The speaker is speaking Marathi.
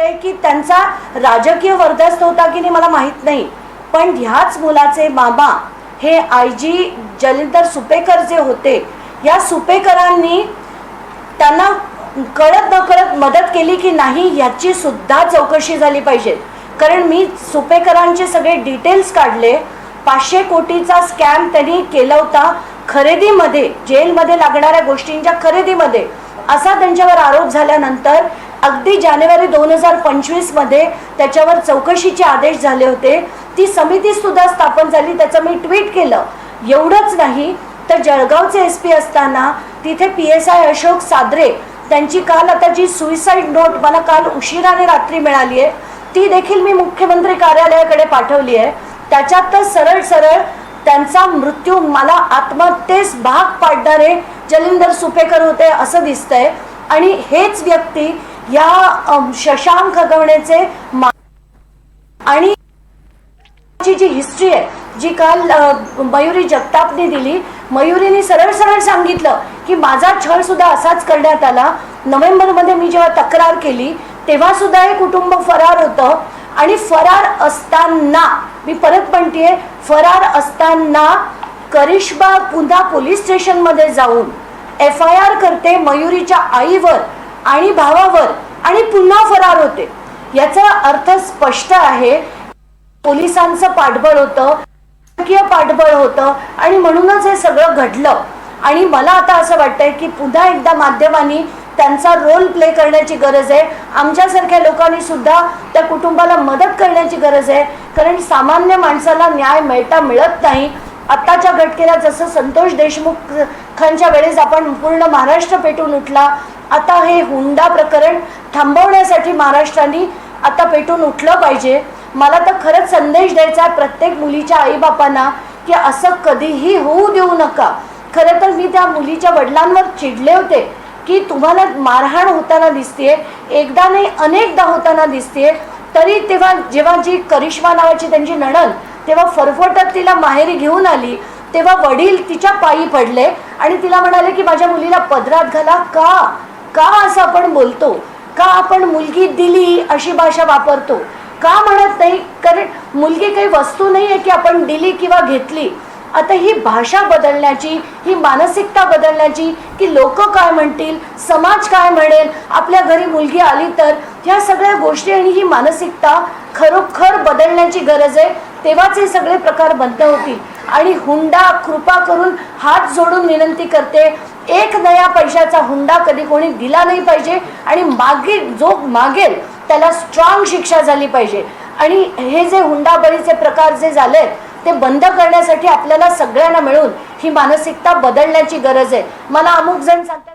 वाटतंय की त्यांचा राजकीय वर्धस्त होता की नाही मला माहीत नाही. पण ह्याच मुलाचे मामा हे आय जी जलिंदर सुपेकर जे होते या सुपेकरांनी त्यांना कळत नकळत मदत केली की नाही याची सुद्धा चौकशी झाली पाहिजे. कारण मी सुपेकरांचे सगळे डिटेल्स काढले. पाचशे कोटीचा स्कॅम त्यांनी केला होता खरेदीमध्ये जेलमध्ये लागणाऱ्या गोष्टींच्या खरेदीमध्ये. असा त्यांच्यावर आरोप झाल्यानंतर अगदी जानेवारी दोन हजार पंचवीसमध्ये त्याच्यावर चौकशीचे आदेश झाले होते. ती समिती सुद्धा स्थापन झाली. त्याचं मी ट्विट केलं. एवढंच नाही तर जळगावचे एस पी असताना तिथे P S I Ashok Sadre त्यांची काल आता जी सुईसाईड नोट मला काल उशिराने रात्री मिळाली आहे ती देखील मी मुख्यमंत्री कार्यालयाकडे पाठवली आहे. त्याच्यातच सरळ सरळ त्यांचा मृत्यू मला आत्महत्येस भाग पाडणारे जलिंदर सुपेकर होते असं दिसतंय. आणि हेच व्यक्ती या शशांक खगवणेचे आणि जी हिस्ट्री आहे जी काल मयुरी जगतापने दिली मयुरीने सरळ सरळ सांगितलं की माझा छळ सुद्धा असाच करण्यात आला. नोव्हेंबरमध्ये मी जेव्हा तक्रार केली तेव्हा सुद्धा हे कुटुंब फरार होतं. आणि फरार असताना मी परत म्हणतेय फरार असताना करिश्मा पुन्हा पोलीस स्टेशनमध्ये जाऊन एफ आय आर करते मयुरीच्या आईवर. आणि भावावर आणि पुन्हा फरार होते. याचा अर्थ स्पष्ट आहे पोलिसांचं पाठबळ होतं राजकीय पाठबळ होतं आणि म्हणूनच हे सगळं घडलं. आणि मला आता असं वाटतंय की पुन्हा एकदा माध्यमांनी त्यांचा रोल प्ले करण्याची गरज आहे. आमच्यासारख्या लोकांनी सुद्धा त्या कुटुंबाला मदत करण्याची गरज आहे. कारण सामान्य माणसाला न्याय मिळता मिळत नाही. आत्ताच्या घटकेला जसं संतोष देशमुख खानच्या वेळेस आपण पूर्ण महाराष्ट्र पेटून उठला आता हे हुंडा प्रकरण थांबवण्यासाठी महाराष्ट्राने आता पेटून उठलं पाहिजे. मला तर खरंच संदेश द्यायचा आहे प्रत्येक मुलीच्या आईबापांना की असं कधीही होऊ देऊ नका. खरं तर मी त्या मुलीच्या वडिलांवर चिडले होते की तुम्हाला मारहाण होताना दिसते एकदा नाही अनेकदा होताना दिसते तरी तेव्हा जेव्हा जी करिश्मा नावाची त्यांची नणन तेव्हा फरफटत तिला माहेरी घेऊन आली तेव्हा वडील तिच्या पायी पडले आणि तिला म्हणाले की माझ्या मुलीला पदरात घाला का? का असं आपण बोलतो? का आपण मुलगी दिली अशी भाषा वापरतो? का म्हणत नाही? कारण मुलगी काही वस्तू नाही आहे की आपण दिली किंवा घेतली. आता ही भाषा बदलण्याची ही मानसिकता बदलण्याची की लोक काय म्हणतील समाज काय म्हणेल आपल्या घरी मुलगी आली तर ह्या सगळ्या गोष्टी आणि ही मानसिकता खरोखर बदलण्याची गरज आहे तेव्हाच हे सगळे प्रकार बंद होतील. आणि हुंडा कृपा करून हात जोडून विनंती करते एक नया पैशाचा हुंडा कधी कोणी दिला नाही पाहिजे आणि मागे जो मागेल त्याला स्ट्रॉंग शिक्षा झाली पाहिजे. आणि हे जे हुंडाबळीचे प्रकार जे झाले ते बंद करण्यासाठी आपल्याला सगळ्यांना मिळून ही मानसिकता बदलण्याची गरज आहे. मला अमुक जण सांगतात